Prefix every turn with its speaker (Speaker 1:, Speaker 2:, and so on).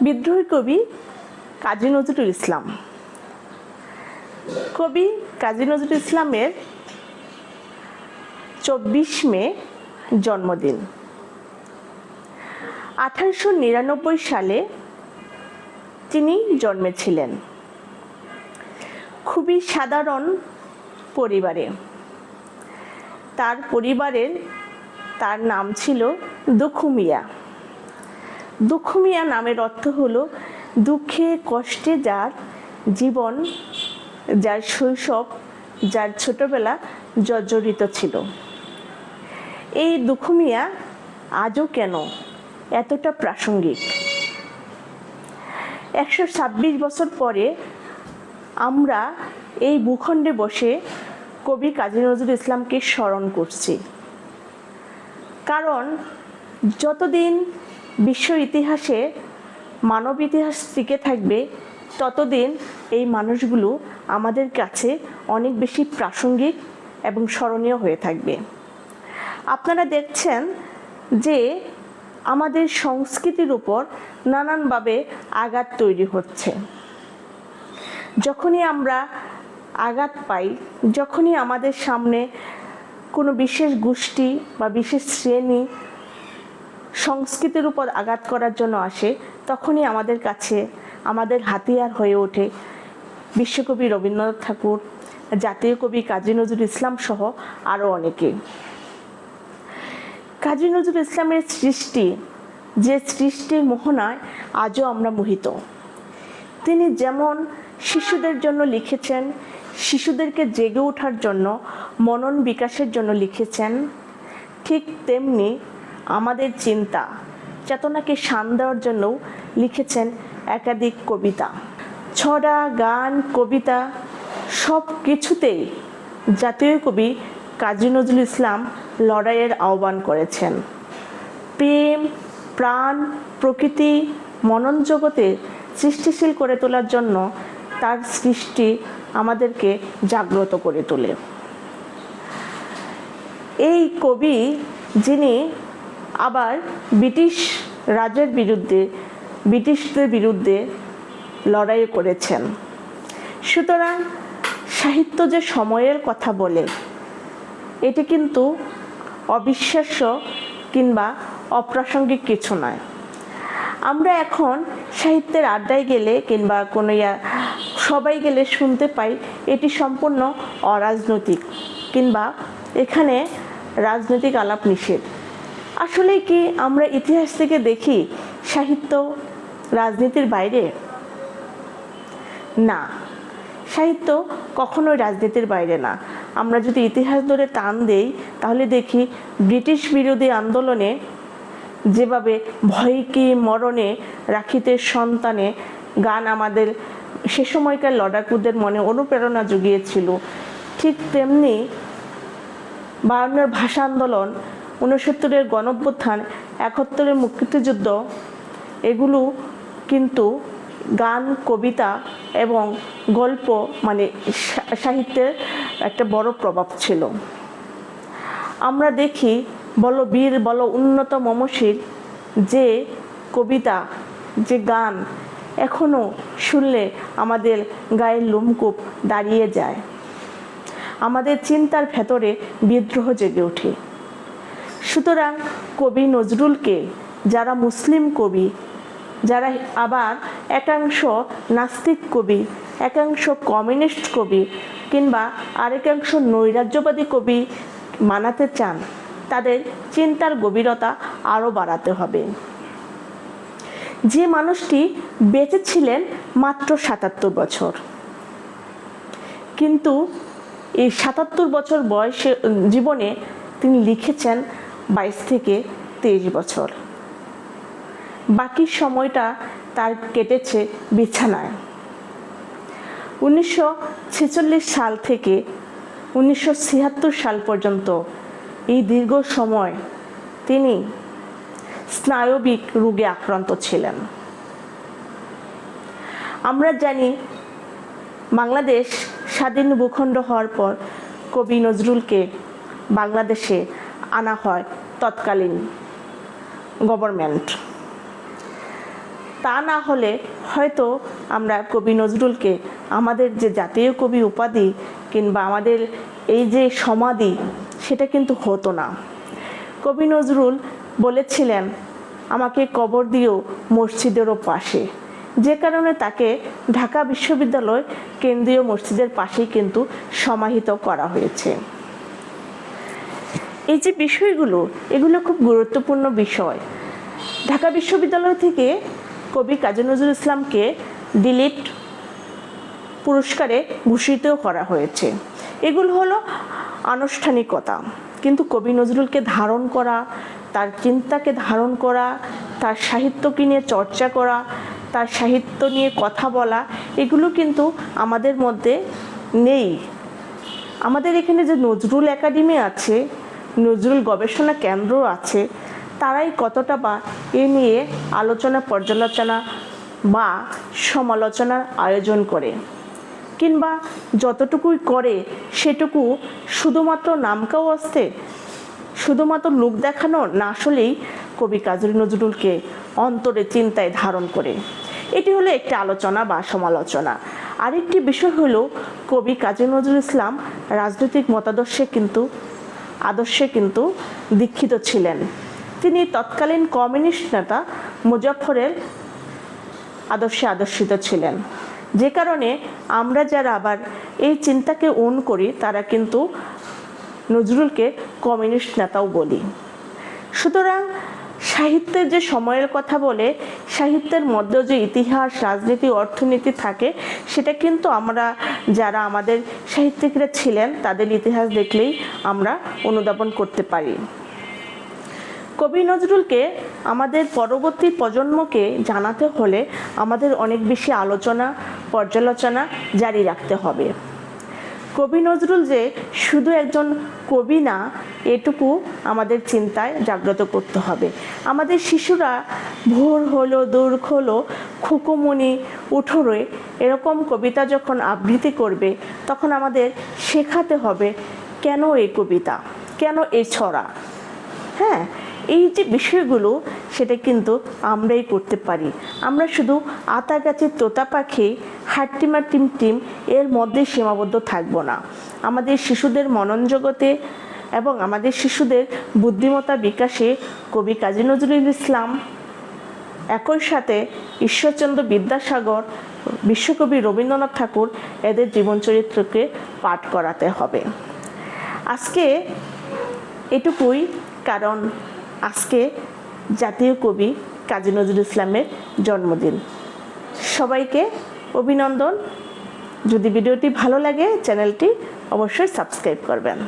Speaker 1: বিদ্রোহী কবি কাজী নজরুল ইসলাম। কবি কাজী নজরুল ইসলামের চব্বিশ মে জন্মদিন। আঠারোশো নিরানব্বই সালে তিনি জন্মেছিলেন। খুবই সাধারণ পরিবারে। তার পরিবারের, তার নাম ছিল দুখুমিয়া। দুঃখমিয়া নামের অর্থ হলো দুঃখে, কষ্টে যার জীবন, যার শৈশব, যার ছোটবেলা জর্জরিত ছিল। এই দুঃখমিয়া আজও কেন এতটা প্রাসঙ্গিক? একশো ছাব্বিশ বছর পরে আমরা এই ভূখণ্ডে বসে কবি কাজী নজরুল ইসলামকে স্মরণ করছি। কারণ যতদিন বিশ্ব ইতিহাসে মানব ইতিহাস টিকে থাকবে, ততদিন এই মানুষগুলো আমাদের কাছে অনেক বেশি প্রাসঙ্গিক এবং স্মরণীয় হয়ে থাকবে। আপনারা দেখছেন যে আমাদের সংস্কৃতির উপর নানানভাবে আঘাত তৈরি হচ্ছে। যখনই আমরা আঘাত পাই, যখনই আমাদের সামনে কোনো বিশেষ গোষ্ঠী বা বিশেষ শ্রেণি সংস্কৃতির উপর আঘাত করার জন্য আসে, তখনই আমাদের কাছে, আমাদের হাতিয়ার হয়ে ওঠে বিশ্বকবি রবীন্দ্রনাথ ঠাকুর, জাতীয় কবি কাজী নজরুল ইসলাম সহ আরও অনেকে। কাজী নজরুল ইসলামের সৃষ্টি, যে সৃষ্টির মোহনায় আজও আমরা মোহিত। তিনি যেমন শিশুদের জন্য লিখেছেন, শিশুদেরকে জেগে ওঠার জন্য, মনন বিকাশের জন্য লিখেছেন, ঠিক তেমনি আমাদের চিন্তা, চেতনাকে শান দেওয়ার জন্যও লিখেছেন একাধিক কবিতা। ছড়া, গান, কবিতা সব কিছুতেই জাতীয় কবি কাজী নজরুল ইসলাম লড়াইয়ের আহ্বান করেছেন। প্রেম, প্রাণ, প্রকৃতি মনন জগতে সৃষ্টিশীল করে তোলার জন্য তার সৃষ্টি আমাদেরকে জাগ্রত করে তোলে। এই কবি যিনি আবার ব্রিটিশ রাজের বিরুদ্ধে, ব্রিটিশদের বিরুদ্ধে লড়াই করেছেন। সুতরাং সাহিত্য যে সময়ের কথা বলে, এটি কিন্তু অবিশ্বাস্য কিংবা অপ্রাসঙ্গিক কিছু নয়। আমরা এখন সাহিত্যের আড্ডায় গেলে কিংবা কোনো ইয়া, সবাই গেলে শুনতে পাই, এটি সম্পূর্ণ অরাজনৈতিক কিংবা এখানে রাজনৈতিক আলাপ নিষেধ। আসলে কি আমরা ইতিহাস থেকে দেখি সাহিত্য রাজনীতির বাইরে? না, সাহিত্য কখনোই রাজনীতির বাইরে না। আমরা যদি ইতিহাস ধরে টান দেই, তাহলে দেখি ব্রিটিশ বিরোধী আন্দোলনে যেভাবে ভয়কে মরণে রাখিতে সন্তানে গান আমাদের সে সময়কার লড়াকুদের মনে অনুপ্রেরণা জুগিয়েছিল, ঠিক তেমনি বায়ান্নর ভাষা আন্দোলন ঊনসত্তরের গণঅভ্যুত্থান, একাত্তরের মুক্তিযুদ্ধ, এগুলো কিন্তু গান, কবিতা এবং গল্প মানে সাহিত্যের একটা বড় প্রভাব ছিল। আমরা দেখি, বলো বীর, বলো উন্নত মমশির যে কবিতা, যে গান এখনও শুনলে আমাদের গায়ের লোমকূপ দাঁড়িয়ে যায়। আমাদের চিন্তার ভেতরে বিদ্রোহ জেগে ওঠে। সুতরাং কবি নজরুলকে, যারা মুসলিম কবি, যারা আবার একাংশ নাস্তিক কবি, একাংশ কমিউনিস্ট কবি কিংবা আরেকাংশ নৈরাজ্যবাদী কবি মানাতে চান, তাদের চিন্তার গভীরতা আরও বাড়াতে হবে। যে মানুষটি বেঁচে ছিলেন মাত্র সাতাত্তর বছর। কিন্তু এই সাতাত্তর বছর বয়সে জীবনে তিনি লিখেছেন বাইশ থেকে তেইশ বছর। বাকি সময়টা তার কেটেছে বিছানায়। উনিশশো ছেচল্লিশ সাল থেকে উনিশশো ছিয়াত্তর সাল পর্যন্ত এই দীর্ঘ সময় তিনি স্নায়বিক রোগে আক্রান্ত ছিলেন। আমরা জানি বাংলাদেশ স্বাধীন ভূখণ্ড হওয়ার পর কবি নজরুলকে বাংলাদেশে আনা হয় তৎকালীন গভর্নমেন্ট। তা না হলে হয়তো আমরা কবি নজরুলকে, আমাদের যে জাতীয় কবি উপাধি কিংবা আমাদের এই যে সমাধি, সেটা কিন্তু হতো না। কবি নজরুল বলেছিলেন, আমাকে কবর দিও মসজিদেরও পাশে। যে কারণে তাকে ঢাকা বিশ্ববিদ্যালয় কেন্দ্রীয় মসজিদের পাশেই কিন্তু সমাহিত করা হয়েছে। এই যে বিষয়গুলো, এগুলো খুব গুরুত্বপূর্ণ বিষয়। ঢাকা বিশ্ববিদ্যালয় থেকে কবি কাজী নজরুল ইসলামকে ডিলিট পুরস্কারে ভূষিত করা হয়েছে। এগুলো হলো আনুষ্ঠানিকতা। কিন্তু কবি নজরুলকে ধারণ করা, তার চিন্তাকে ধারণ করা, তার সাহিত্যকে নিয়ে চর্চা করা, তার সাহিত্য নিয়ে কথা বলা, এগুলো কিন্তু আমাদের মধ্যে নেই। আমাদের এখানে যে নজরুল একাডেমি আছে নজরুল গবেষণা কেন্দ্র আছে, তারাই কতটা বা এ নিয়ে আলোচনা, পর্যালোচনা বা সমালোচনার আয়োজন করে। কিংবা যতটুকুই করে, সেটুকু শুধুমাত্র নামকাও আসতে শুধুমাত্র লোক দেখানো না আসলেই কবি কাজী নজরুলকে অন্তরে চিন্তায় ধারণ করে। এটি হলো একটি আলোচনা বা সমালোচনা। আরেকটি বিষয় হলো কবি কাজী নজরুল ইসলাম রাজনৈতিক মতাদর্শে কিন্তু আদর্শে কিন্তু দীক্ষিত ছিলেন। তিনি তৎকালীন কমিউনিস্ট নেতা মুজফরের আদর্শে আদর্শিত ছিলেন। যে কারণে আমরা যারা আবার এই চিন্তাকে ওন করি, তারা কিন্তু নজরুলকে কমিউনিস্ট নেতাও বলি। সুতরাং সাহিত্যের যে সময়ের কথা বলে সাহিত্যের মধ্যেও যে ইতিহাস, রাজনীতি, অর্থনীতি থাকে, সেটা কিন্তু আমরা যারা আমাদের সাহিত্যিকরা ছিলেন, তাদের ইতিহাস দেখলেই আমরা অনুধাবন করতে পারি। কবি নজরুলকে আমাদের পরবর্তী প্রজন্মকে জানাতে হলে আমাদের অনেক বেশি আলোচনা, পর্যালোচনা জারি রাখতে হবে। কবি নজরুল যে শুধু একজন কবি না, এটুকু আমাদের চিন্তায় জাগ্রত করতে হবে। আমাদের শিশুরা ভোর হলো, দূর হলো খুকুমনি উঠোরে এরকম কবিতা যখন আবৃত্তি করবে, তখন আমাদের শেখাতে হবে কেন এই কবিতা, কেন এই ছড়া? হ্যাঁ? এই যে বিষয়গুলো, সেটা কিন্তু আমরাই করতে পারি। আমরা শুধু আতা গাছের তোতা পাখি, হাট্টিমা টিম টিম এর মধ্যে সীমাবদ্ধ থাকব না। আমাদের শিশুদের মনন জগতে এবং আমাদের শিশুদের বুদ্ধিমত্তা বিকাশে কবি কাজী নজরুল ইসলাম, একই সাথে ঈশ্বরচন্দ্র বিদ্যাসাগর, বিশ্বকবি রবীন্দ্রনাথ ঠাকুর এদের জীবন চরিত্রকে পাঠ করাতে হবে। আজকে এটুকুই, কারণ আজকে জাতীয় কবি কাজী নজরুল ইসলামের জন্মদিন। সবাইকে অভিনন্দন। যদি ভিডিওটি ভালো লাগে, চ্যানেলটি অবশ্যই সাবস্ক্রাইব করবেন।